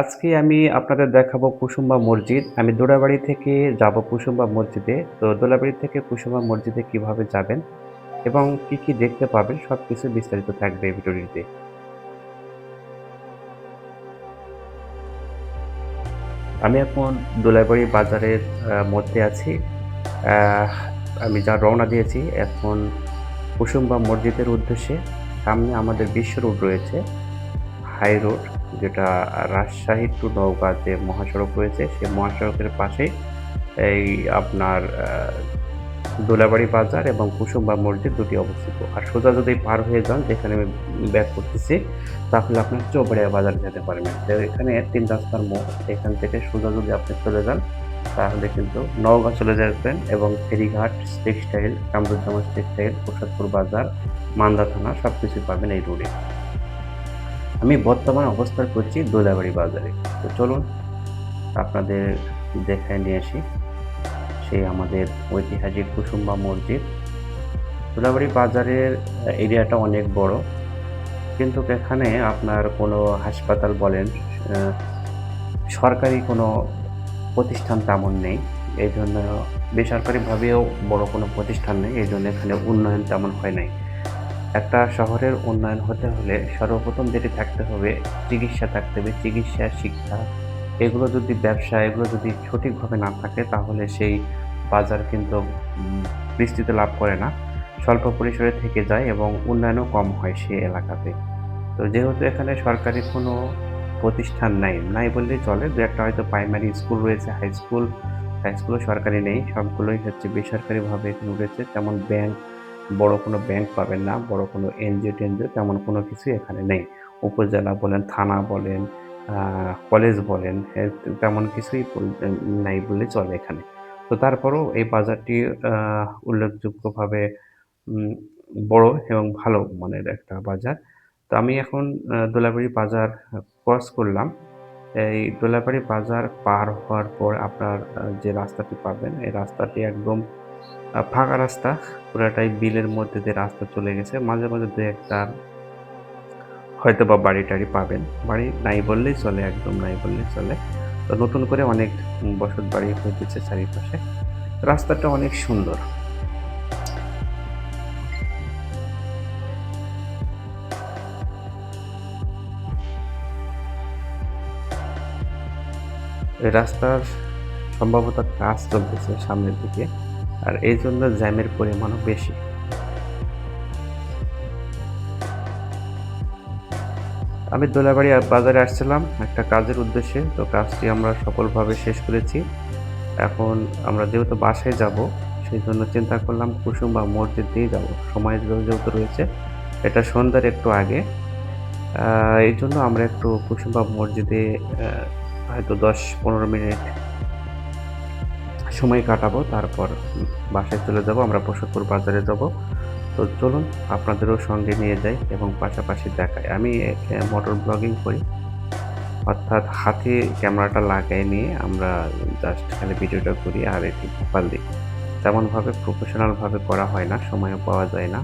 আজকে আমি আপনাদের দেখাবো কুসুম্বা মসজিদ। আমি দোড়াবাড়ি থেকে যাব কুসুম্বা মসজিদে। তো দোলাবাড়ি থেকে কুসুম্বা মসজিদে কীভাবে যাবেন এবং কি, কি দেখতে পাবেন সব কিছু বিস্তারিত থাকবে ভিডিওটিতে। আমি এখন দোলাইবাড়ি বাজারের মধ্যে আছি। আমি যা রওনা দিয়েছি এখন কুসুম্বা মসজিদের উদ্দেশ্যে। সামনে আমাদের বিশ্ব রোড রয়েছে। হাই রোড যেটা রাজশাহী টু নওগাঁ যে মহাসড়ক রয়েছে সেই মহাসড়কের পাশে এই আপনার দোলাবাড়ি বাজার এবং কুসুম্বা মসজিদ দুটি অবস্থিত। আর সোজা যদি পার হয়ে যান যেখানে আমি ব্যাক করতেছি তাহলে আপনি চৌবাড়িয়া বাজার যেতে পারবেন। তো এখানে তিন রাস্তার মোড়। এখান থেকে সোজা যদি আপনি চলে যান তাহলে কিন্তু নওগাঁ চলে যাবেন এবং ফেরিঘাট, টেক্সটাইল, কামরুজ্জামান টেক্সটাইল, প্রসাদপুর বাজার, মান্দা থানা সব সবকিছুই পাবেন এই রোডে। আমি বর্তমানে অবস্থান করছি দোলাবাড়ি বাজারে। তো চলুন, আপনাদের দেখায় নিয়ে আসি সেই আমাদের ঐতিহাসিক কুসুম্বা মসজিদ। দোলাবাড়ি বাজারের এরিয়াটা অনেক বড়। কিন্তু এখানে আপনার কোনো হাসপাতাল বলেন সরকারি কোনো প্রতিষ্ঠান তেমন নেই। এই জন্য বেসরকারিভাবেও বড় কোনো প্রতিষ্ঠান নেই। এই জন্য এখানে উন্নয়ন তেমন হয় নাই। একটা শহরের উন্নয়ন হতে হলে সর্বপ্রথম যেটি থাকতে হবে চিকিৎসা থাকতে হবে। চিকিৎসা, শিক্ষা এগুলো যদি ব্যবসা এগুলো যদি সঠিকভাবে না থাকে তাহলে সেই বাজার কিন্তু বিস্তৃত লাভ করে না। স্বল্প পরিসরে থেকে যায় এবং উন্নয়নও কম হয় সেই এলাকাতে। তো যেহেতু এখানে সরকারি কোনো প্রতিষ্ঠান নাই, নাই বললেই চলে। দু একটা হয়তো প্রাইমারি স্কুল রয়েছে, হাই স্কুল। হাই স্কুলও সরকারি নেই। সবগুলোই হচ্ছে বেসরকারিভাবে এখানে উঠেছে। তেমন ব্যাংক, বড় কোনো ব্যাংক পাবেন না। বড় কোনো এনজিও-টেনজিও তেমন কোনো কিছুই এখানে নেই। উপজেলা বলেন, থানা বলেন, কলেজ বলেন তেমন কিছুই নাই বললেই চলে এখানে। তো তারপরেও এই বাজারটি উল্লেখযোগ্যভাবে বড় এবং ভালো মানের একটা বাজার। তো আমি এখন দোলাবাড়ি বাজার ক্রস করলাম। এই দোলাবাড়ি বাজার পার হওয়ার পর আপনার যে রাস্তাটি পাবেন এই রাস্তাটি একদম ফাঁকা রাস্তা। পুরাটাই বিলের মধ্যে দিয়ে রাস্তা চলে গেছে। মাঝে, মাঝে ২-১ টা হয়তোবা বাড়ি-টাড়ি পাবেন। বাড়ি নাই বললেই চলে, একদম নাই বললেই চলে। তো নতুন করে অনেক বসতবাড়ি হইতেছে চারিপাশে। রাস্তাটা অনেক সুন্দর। রাস্তার সম্ভবত কাজ চলতেছে সামনের দিকে। আর এই জন্য জ্যামের পরিমাণও বেশি। আমি দোলাবাড়ি বাজারে আসছিলাম একটা কাজের উদ্দেশ্যে। তো কাজটি আমরা সফলভাবে শেষ করেছি। এখন আমরা যেহেতু বাসায় যাব, সেই জন্য চিন্তা করলাম কুসুম বা মসজিদ দিয়ে যাব। সময় যেহেতু রয়েছে, এটা সন্ধ্যার একটু আগে। এই জন্য আমরা একটু কুসুম্বা মসজিদে হয়তো দশ পনেরো মিনিট সময় কাটাবো। তারপর বাসায় চলে যাব। আমরা প্রসাদপুর বাজারে যাব। তো চলুন আপনাদেরও সঙ্গে নিয়ে যাই এবং পাশাপাশি দেখাই। আমি মোটর ব্লগিং করি। অর্থাৎ হাতে ক্যামেরাটা লাগাই নিয়ে আমরা জাস্ট খালি ভিডিওটা করি আর এটি ভোপাল দিই। তেমনভাবে প্রফেশনালভাবে করা হয় না, সময়ও পাওয়া যায় না।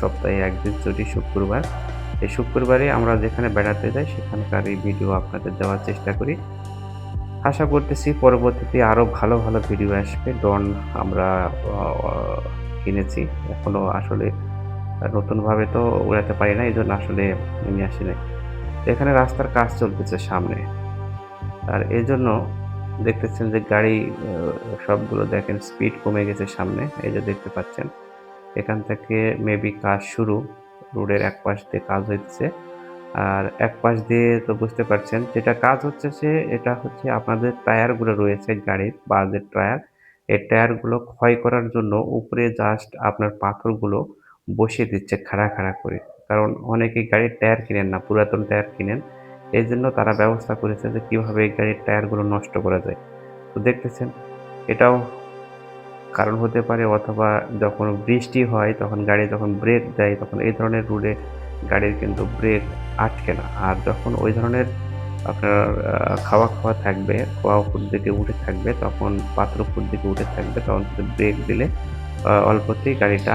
সপ্তাহে ১ দিন ছুটি শুক্রবার। এই শুক্রবারে আমরা যেখানে বেড়াতে যাই সেখানকার এই ভিডিও আপনাদের দেওয়ার চেষ্টা করি। আশা করতেছি পরবর্তীতে আরও ভালো, ভালো ভিডিও আসবে। ডন আমরা কিনেছি। এখনও আসলে নতুনভাবে তো উড়াতে পারি না। এই জন্য আসলে নিয়ে আসি নাই। এখানে রাস্তার কাজ চলতেছে সামনে। আর এজন্য দেখতেছেন যে গাড়ি সবগুলো দেখেন স্পিড কমে গেছে সামনে। এই যে দেখতে পাচ্ছেন। এখান থেকে মেবি কাজ শুরু। রোডের এক পাশ দিয়ে কাজ হইতেছে। আর এক পাশ দিয়ে তো বুঝতে পারছেন যেটা কাজ হচ্ছে সে এটা হচ্ছে আপনাদের টায়ারগুলো রয়েছে গাড়ির বাসের টায়ার। এই টায়ারগুলো ক্ষয় করার জন্য উপরে জাস্ট আপনার পাথরগুলো বসিয়ে দিচ্ছে খাড়া, খাড়া করে। কারণ অনেকেই গাড়ির টায়ার কিনেন না, পুরাতন টায়ার কিনেন। এই জন্য তারা ব্যবস্থা করেছে যে কীভাবে এই গাড়ির টায়ারগুলো নষ্ট করা যায়। তো দেখতেছেন এটাও কারণ হতে পারে অথবা যখন বৃষ্টি হয় তখন গাড়ি যখন ব্রেক দেয় তখন এই ধরনের রোডে গাড়ির কিন্তু ব্রেক আটকে না। আর যখন ওই ধরনের আপনার খাওয়া, খাওয়া থাকবে, খোয়া উপর দিকে উঠে থাকবে তখন পাত্র উপর দিকে উঠে থাকবে তখন ব্রেক দিলে অল্পতেই গাড়িটা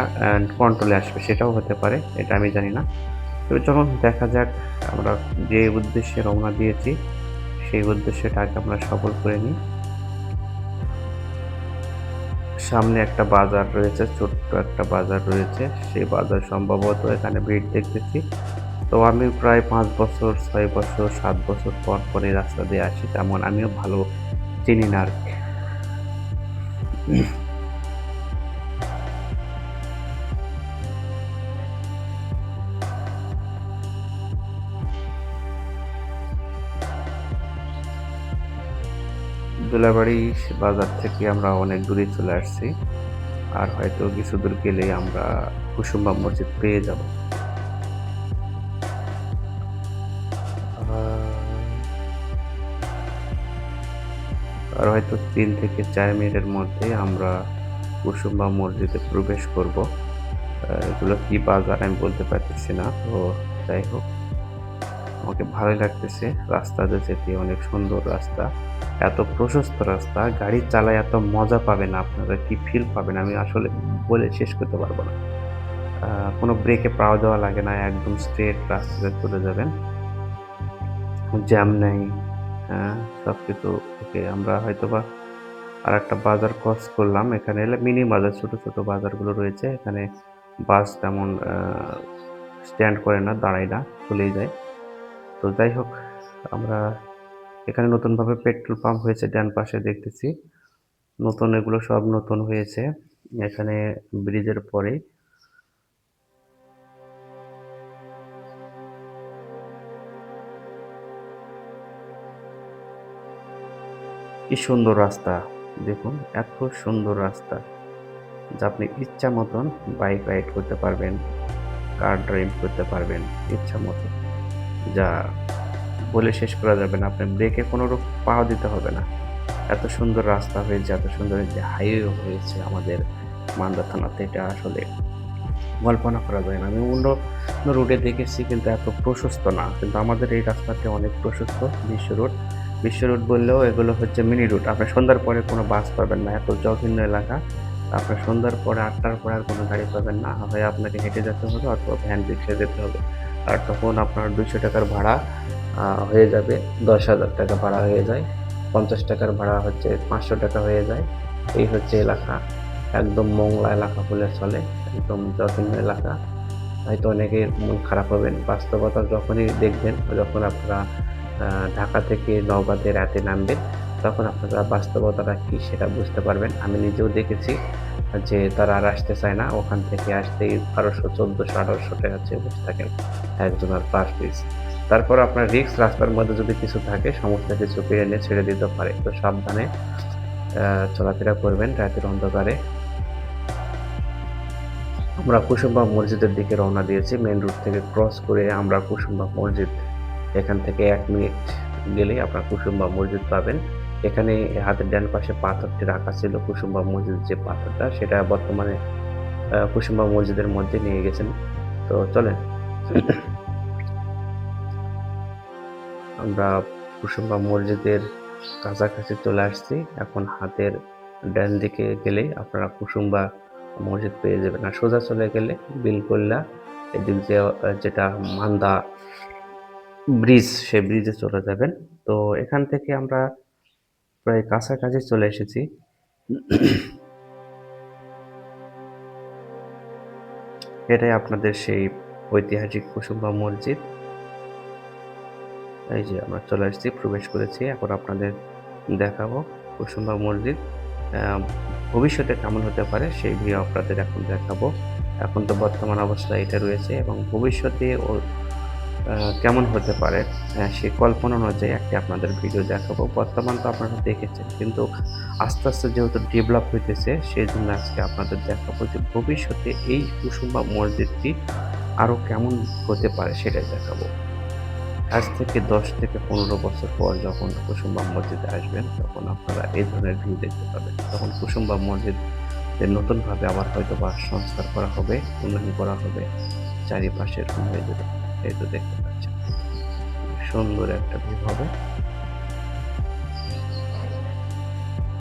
কন্ট্রোলে আসবে। সেটাও হতে পারে। এটা আমি জানি না। তো চলুন দেখা যাক আমরা যে উদ্দেশ্যে রওনা দিয়েছি সেই উদ্দেশ্যটাকে আমরা সফল করে নিই সামনে একটা বাজার রয়েছে, ছোট্ট একটা বাজার রয়েছে। সেই বাজার সম্ভবত এখানে ভিড় দেখতেছি। তো আমি প্রায় পাঁচ বছর, ছয় বছর, সাত বছর পর পরে রাস্তা দিয়ে আসি, তেমন আমিও ভালো চিনি না আর দোলাবাড়ি বাজার থেকে আমরা অনেক দূরে চলে আসছি। আর হয়তো কিছু দূর গেলেই আমরা কুসুম্বা মসজিদ পেয়ে যাব। আর হয়তো তিন থেকে চার মিনিটের মধ্যে আমরা কুসুম্বা মসজিদে প্রবেশ করব। এগুলো কি বাজার আমি বলতে পারতেছি না, তো যাই হোক। আমাকে ভালোই লাগতেছে। রাস্তাতে যেতে অনেক সুন্দর রাস্তা। এত প্রশস্ত রাস্তা, গাড়ি চালায় এত মজা পাবেন আপনারা, কি ফিল পাবেন আমি আসলে বলে শেষ করতে পারব না। কোনো ব্রেকে পাওয়া দেওয়া লাগে না, একদম স্ট্রেট রাস্তাতে চলে যাবেন। জ্যাম নেই হ্যাঁ সব কিছু থেকে আমরা হয়তো বা আর একটা বাজার ক্রস করলাম। এখানে এলে মিনি বাজার ছোট ছোট বাজারগুলো রয়েছে। এখানে বাস তেমন স্ট্যান্ড করে না, দাঁড়ায় না, চলেই যায়। তো যাই হোক, আমরা এখানে নতুনভাবে পেট্রোল পাম্প হয়েছে, ডান পাশে দেখতেছি। নতুন, এগুলো সব নতুন হয়েছে, এখানে ব্রিজের পরে। কি সুন্দর রাস্তা, দেখুন, এত সুন্দর রাস্তা। যা আপনি ইচ্ছা মতন বাইক রাইড করতে পারবেন, কার ড্রাইভ করতে পারবেন, ইচ্ছা মতো যা বলে শেষ করা যাবে না। আপনার ব্রেকে কোনো রূপ পাওয়া দিতে হবে না। এত সুন্দর রাস্তা হয়েছে, এত সুন্দর যে হাইওয়ে হয়েছে আমাদের মান্দা থানাতে, এটা আসলে কল্পনা করা যায় না। আমি অন্য রুটে দেখেছি কিন্তু এত প্রশস্ত না। কিন্তু আমাদের এই রাস্তাটি অনেক প্রশস্ত, বিশ্ব রোড বিশ্ব রোড বললেও এগুলো হচ্ছে মিনি রুট আপনি সন্ধ্যার পরে কোনো বাস পাবেন না, এত জঘন্য এলাকা। আপনার সন্ধ্যার পরে আটটার পরে আর কোনো গাড়ি পাবেন না। হয় আপনাকে হেঁটে যেতে হবে অথবা ভ্যান রিক্সা যেতে হবে। আর তখন আপনার দুশো টাকার ভাড়া হয়ে যাবে। দশ হাজার টাকা ভাড়া হয়ে যায়। পঞ্চাশ টাকার ভাড়া হচ্ছে পাঁচশো টাকা হয়ে যায়। এই হচ্ছে এলাকা। একদম মংলা এলাকা বলে চলে। একদম জঘন্য এলাকা। হয়তো অনেকের মন খারাপ হবেন। বাস্তবতা যখনই দেখবেন, যখন আপনারা ঢাকা থেকে নওগাঁতে রাতে নামবেন, তখন আপনারা বাস্তবতাটা কী সেটা বুঝতে পারবেন। আমি নিজেও দেখেছি। যে তারা আর আসতে চায় না, ওখান থেকে আসতেই বারোশো, চোদ্দোশো, আঠারোশো টাকা চেয়ে বসে থাকেন একজনের পার পিস তারপর আপনার রিক্স রাস্তার মধ্যে যদি কিছু থাকে, সমস্ত কিছু পেরে নিয়ে ছেড়ে দিতে পারে। তো সাবধানে চলাফেরা করবেন রাতের অন্ধকারে। আমরা কুসুম্বা মসজিদের দিকে রওনা দিয়েছি। মেন রুট থেকে ক্রস করে আমরা কুসুম্বা মসজিদ, এখান থেকে এক মিনিট গেলেই আপনার কুসুম্বা মসজিদ পাবেন। এখানে হাতের ডান পাশে পাথরটি রাখা ছিল কুসুম্বা মসজিদ যে পাথরটা, সেটা বর্তমানে কুসুম্বা মসজিদের মধ্যে নিয়ে গেছেন। তো চলেন। আমরা কুসুম্বা মসজিদের কাছাকাছি চলে আসছি। এখন হাতের ডান দিকে গেলেই আপনারা কুসুম্বা মসজিদ পেয়ে যাবেন। আর সোজা চলে গেলে বিলকুল্লা, এদিক যে যেটা মান্দা ব্রিজ সে ব্রিজে চলে যাবেন। তো এখান থেকে আমরা প্রায় কাছাকাছি চলে এসেছি। এটাই আপনাদের সেই ঐতিহাসিক কুসুম্বা মসজিদ। এই যে আমরা চলে এসেছি, প্রবেশ করেছি। এখন আপনাদের দেখাবো কুসুম্বা মসজিদ। ভবিষ্যতে কেমন হতে পারে সেই ভিডিও আপনাদের এখন দেখাবো। এখন তো বর্তমান অবস্থা এটা রয়েছে এবং ভবিষ্যতে কেমন হতে পারে? সেই কল্পনা অনুযায়ী একটি আপনাদের ভিডিও দেখাবো। বর্তমান তো আপনারা দেখেছেন, কিন্তু আস্তে আস্তে যেহেতু ডেভেলপ হইতেছে, সেই জন্য আজকে আপনাদের দেখাবো যে ভবিষ্যতে এই কুসুম্বা মসজিদটি আরও কেমন হতে পারে সেটাই দেখাবো। আজ থেকে দশ থেকে পনেরো বছর পর যখন কুসুম্বা মসজিদে আসবেন, তখন আপনারা এই ধরনের ভিউ দেখতে পাবেন। তখন কুসুম্বা মসজিদ নতুনভাবে আবার হয়তো বা সংস্কার করা হবে, উন্নয়ন করা হবে চারিপাশে এরকম হয়ে যাবে এই তো দেখতে পাচ্ছেন। সুন্দর একটা ভিউ হবে।